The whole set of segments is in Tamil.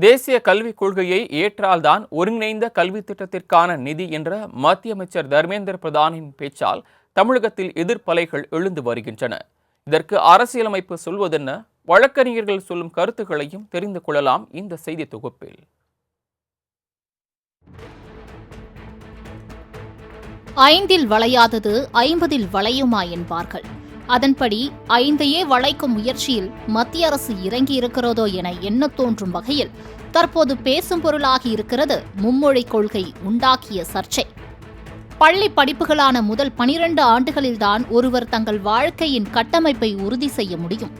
தேசிய கல்விக் கொள்கையை ஏற்றால்தான் ஒருங்கிணைந்த கல்வி திட்டத்திற்கான நிதி என்ற மத்திய அமைச்சர் தர்மேந்திர பிரதானின் பேச்சால் தமிழகத்தில் எதிர்ப்பலைகள் எழுந்து வருகின்றன. இதற்கு அரசியலமைப்பு சொல்வதென்ன? வழக்கறிஞர்கள் சொல்லும் கருத்துக்களையும் தெரிந்து கொள்ளலாம் இந்த செய்தி தொகுப்பில். ஐந்தில் வளையாதது ஐம்பதில் வளையுமா என்பார்கள். அதன்படி ஐந்தையே வளைக்கும் முயற்சியில் மத்திய அரசு இறங்கி இருக்கிறதோ என எண்ணத் தோன்றும் வகையில் தற்போது பேசும் பொருளாகி இருக்கிறது மும்மொழி கொள்கை உண்டாக்கிய சர்ச்சை. பள்ளி படிப்புகளான முதல் பனிரெண்டு ஆண்டுகளில்தான் ஒருவர் தங்கள் வாழ்க்கையின் கட்டமைப்பை உறுதி செய்ய முடியும்.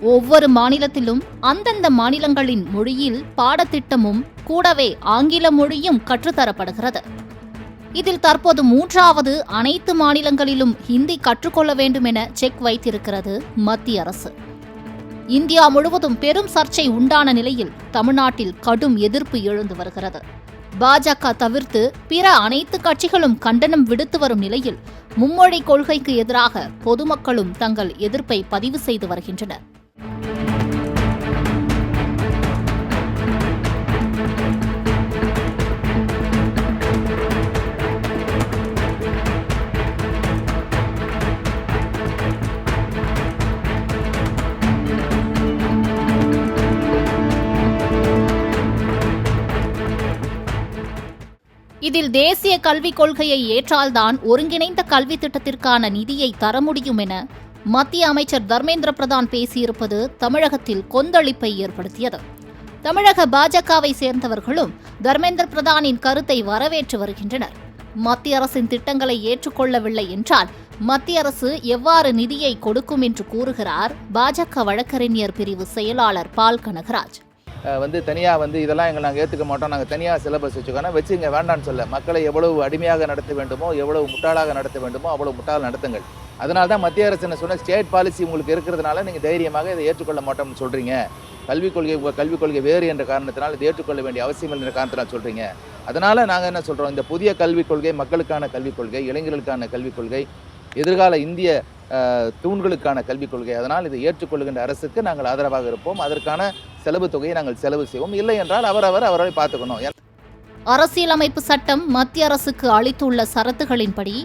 ஒவ்வொரு மாநிலத்திலும் அந்தந்த மாநிலங்களின் மொழியில் பாடத்திட்டமும் கூடவே ஆங்கில மொழியும் கற்றுத்தரப்படுகிறது. இதில் தற்போது மூன்றாவது அனைத்து மாநிலங்களிலும் ஹிந்தி கற்றுக்கொள்ள வேண்டும் என செக் வைத்திருக்கிறது மத்திய அரசு. இந்தியா முழுவதும் பெரும் சர்ச்சை உண்டான நிலையில் தமிழ்நாட்டில் கடும் எதிர்ப்பு எழுந்து வருகிறது. பாஜக தவிர்த்து பிற அனைத்து கட்சிகளும் கண்டனம் விடுத்து வரும் நிலையில் மும்மொழி கொள்கைக்கு எதிராக பொதுமக்களும் தங்கள் எதிர்ப்பை பதிவு செய்து வருகின்றனர். இதில் தேசிய கல்விக் கொள்கையை ஏற்றால்தான் ஒருங்கிணைந்த கல்வி திட்டத்திற்கான நிதியை தர முடியும் என மத்திய அமைச்சர் தர்மேந்திர பிரதான் பேசியிருப்பது தமிழகத்தில் கொந்தளிப்பை ஏற்படுத்தியது. தமிழக பாஜகவை சேர்ந்தவர்களும் தர்மேந்திர பிரதானின் கருத்தை வரவேற்று வருகின்றனர். மத்திய அரசின் திட்டங்களை ஏற்றுக்கொள்ளவில்லை என்றால் மத்திய அரசு எவ்வாறு நிதியை கொடுக்கும் என்று கூறுகிறார் பாஜக வழக்கறிஞர் பிரிவு செயலாளர் பால் கனகராஜ் வந்து தனியாக வந்து இதெல்லாம் எங்களை நாங்கள் ஏற்றுக்க மாட்டோம். நாங்கள் தனியாக சிலபஸ் வச்சுக்கோனா வச்சுங்க வேண்டாம்னு சொல்ல. மக்களை எவ்வளவு அடிமையாக நடத்த வேண்டுமோ எவ்வளவு முட்டாளாக நடத்த வேண்டுமோ அவ்வளோ முட்டாள் நடத்துங்கள். அதனால தான் மத்திய அரசு என்ன சொன்ன? ஸ்டேட் பாலிசி உங்களுக்கு இருக்கிறதுனால நீங்கள் தைரியமாக இதை ஏற்றுக்கொள்ள மாட்டோம்னு சொல்கிறீங்க கல்விக் கொள்கை உங்கள் கல்விக் கொள்கை வேறு என்ற காரணத்தினால் இதை ஏற்றுக்கொள்ள வேண்டிய அவசியம் இல்லை என்ற காரணத்தினால் சொல்கிறீங்க அதனால் நாங்கள் என்ன சொல்கிறோம் இந்த புதிய கல்விக் கொள்கை மக்களுக்கான கல்விக் கொள்கை இளைஞர்களுக்கான கல்விக் கொள்கை எதிர்கால இந்திய தூண்களுக்கான கல்விக் கொள்கை. அதனால் இதை ஏற்றுக்கொள்கின்ற அரசுக்கு நாங்கள் ஆதரவாக இருப்போம். அதற்கான செலவு தொகையை நாங்கள் செலவு செய்வோம். இல்லை என்றால் அவரவர் அவரை பார்த்துக்கணும். அரசியலமைப்பு சட்டம் மத்திய அரசுக்கு அளித்துள்ள சரத்துகளின்படி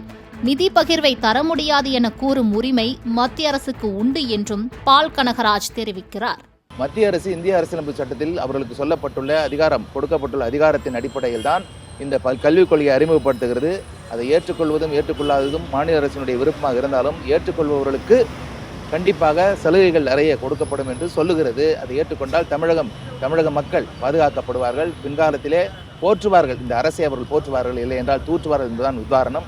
நிதி பகிர்வை தர முடியாது என கூறும் உரிமை மத்திய அரசுக்கு உண்டு என்றும் பால் கனகராஜ் தெரிவிக்கிறார். மத்திய அரசு இந்திய அரசியலமைப்பு சட்டத்தில் அவர்களுக்கு சொல்லப்பட்டுள்ள அதிகாரம் கொடுக்கப்பட்டுள்ள அதிகாரத்தின் அடிப்படையில் தான் இந்த கல்விக் கொள்கையை அறிமுகப்படுத்துகிறது. அதை ஏற்றுக்கொள்வதும் ஏற்றுக்கொள்ளாததும் மாநில அரசினுடைய விருப்பமாக இருந்தாலும் ஏற்றுக்கொள்பவர்களுக்கு கண்டிப்பாக சலுகைகள் நிறைய கொடுக்கப்படும் என்று சொல்லுகிறது. அதை ஏற்றுக்கொண்டால் தமிழகம் தமிழக மக்கள் பாதுகாக்கப்படுவார்கள். பின்காலத்திலே போற்றுவார்கள். இந்த அரசை அவர்கள் போற்றுவார்கள் இல்லை என்றால் தூற்றுவார்கள் என்பதுதான் உதாரணம்.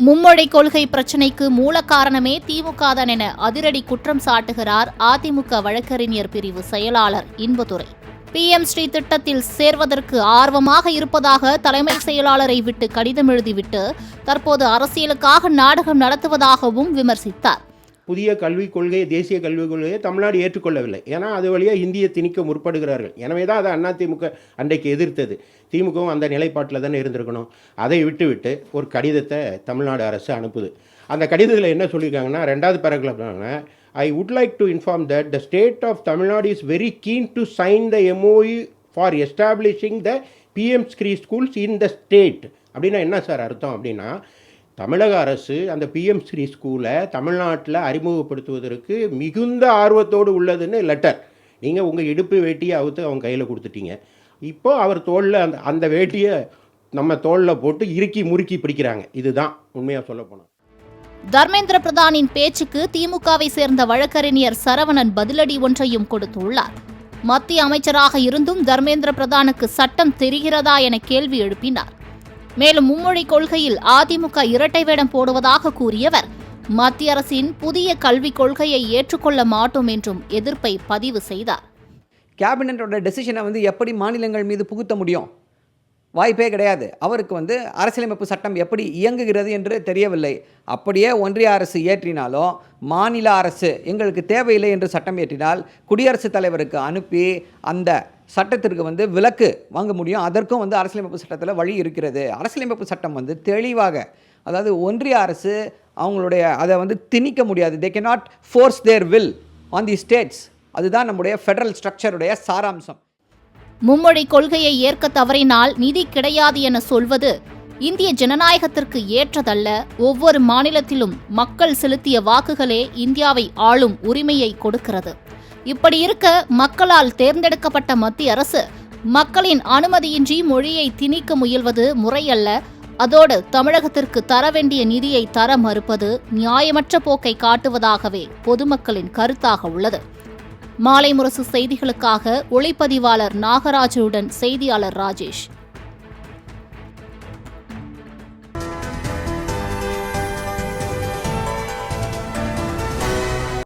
மும்மொழி கொள்கை பிரச்சினைக்கு மூல காரணமே திமுக தான் என அதிரடி குற்றம் சாட்டுகிறார் அதிமுக வழக்கறிஞர் பிரிவு செயலாளர் இன்பதுரை. பிஎம் ஸ்ரீ திட்டத்தில் சேர்வதற்கு ஆர்வமாக இருப்பதாக தலைமை செயலாளரை விட்டு கடிதம் எழுதிவிட்டு தற்போது அரசியலுக்காக நாடகம் நடத்துவதாகவும் விமர்சித்தார். புதிய கல்விக் கொள்கை தேசிய கல்விக் கொள்கையை தமிழ்நாடு ஏற்றுக்கொள்ளவில்லை. ஏன்னா அது வழியாக இந்தியை திணிக்க முற்படுகிறார்கள். எனவே தான் அதை அண்ணா திமுக அன்றைக்கு எதிர்த்தது. திமுகவும் அந்த நிலைப்பாட்டில் தானே இருந்திருக்கணும். அதை விட்டுவிட்டு ஒரு கடிதத்தை தமிழ்நாடு அரசு அனுப்புது. அந்த கடிதத்தில் என்ன சொல்லியிருக்காங்கன்னா ரெண்டாவது I would like to inform that the state of Tamil Nadu is very keen to sign the MOE for establishing the PM Shri schools in the state அப்படின்னா என்ன சார் அர்த்தம் அப்படின்னா தமிழக அரசு அந்த பிஎம் ஸ்ரீ ஸ்கூலை தமிழ்நாட்டில் அறிமுகப்படுத்துவதற்கு மிகுந்த ஆர்வத்தோடு உள்ளதுன்னு லெட்டர் நீங்கள் உங்கள் இடுப்பு வேட்டியை அவுத்து அவங்க கையில் கொடுத்துட்டீங்க. இப்போது அவர் தோளில் அந்த அந்த வேட்டியை நம்ம தோளில் போட்டு இறுக்கி முறுக்கி பிடிக்கிறாங்க. இதுதான் உண்மையாக சொல்ல போனால் தர்மேந்திர பிரதானின் பேச்சுக்கு திமுகவை சேர்ந்த வழக்கறிஞர் சரவணன் பதிலடி ஒன்றையும் கொடுத்துள்ளார். மத்திய அமைச்சராக இருந்தும் தர்மேந்திர பிரதானுக்கு சட்டம் தெரிகிறதா என கேள்வி எழுப்பினார். மேலும் மும்மொழி கொள்கையில் அதிமுக இரட்டை வேடம் போடுவதாக கூறியவர் மத்திய அரசின் புதிய கல்விக் கொள்கையை ஏற்றுக்கொள்ள மாட்டோம் என்றும் எதிர்ப்பை பதிவு செய்தார். கேபினட்டோட டெசிஷனை வந்து எப்படி மாநிலங்கள் மீது புகுத்த முடியும்? வாய்ப்பே கிடையாது. அவருக்கு வந்து அரசியலமைப்பு சட்டம் எப்படி இயங்குகிறது என்று தெரியவில்லை. அப்படியே ஒன்றிய அரசு ஏற்றினாலும் மாநில அரசு எங்களுக்கு தேவையில்லை என்று சட்டம் ஏற்றினால் குடியரசுத் தலைவருக்கு அனுப்பி அந்த சட்டத்திற்கு வந்து விலக்கு வாங்க முடியும். அதற்கும் வந்து அரசியலமைப்பு சட்டத்தில் வழி இருக்கிறது. அரசியலமைப்பு சட்டம் வந்து தெளிவாக அதாவது ஒன்றிய அரசு அவங்களுடைய அதை வந்து திணிக்க முடியாது. They can not force their will on the states அதுதான் நம்முடைய ஃபெடரல் ஸ்ட்ரக்சருடைய சாராம்சம். மும்மொழி கொள்கையை ஏற்க தவறினால் நிதி கிடையாது என சொல்வது இந்திய ஜனநாயகத்திற்கு ஏற்றதல்ல. ஒவ்வொரு மாநிலத்திலும் மக்கள் செலுத்திய வாக்குகளே இந்தியாவை ஆளும் உரிமையை கொடுக்கிறது. இப்படி இருக்க மக்களால் தேர்ந்தெடுக்கப்பட்ட மத்திய அரசு மக்களின் அனுமதியின்றி மொழியை திணிக்க முயல்வது முறையல்ல. அதோடு தமிழகத்திற்கு தர வேண்டிய நிதியை தர மறுப்பது நியாயமற்ற போக்கை காட்டுவதாகவே பொதுமக்களின் கருத்தாக உள்ளது. மாலை முரசு செய்திகளுக்காக ஒளிப்பதிவாளர் நாகராஜுடன் செய்தியாளர் ராஜேஷ்.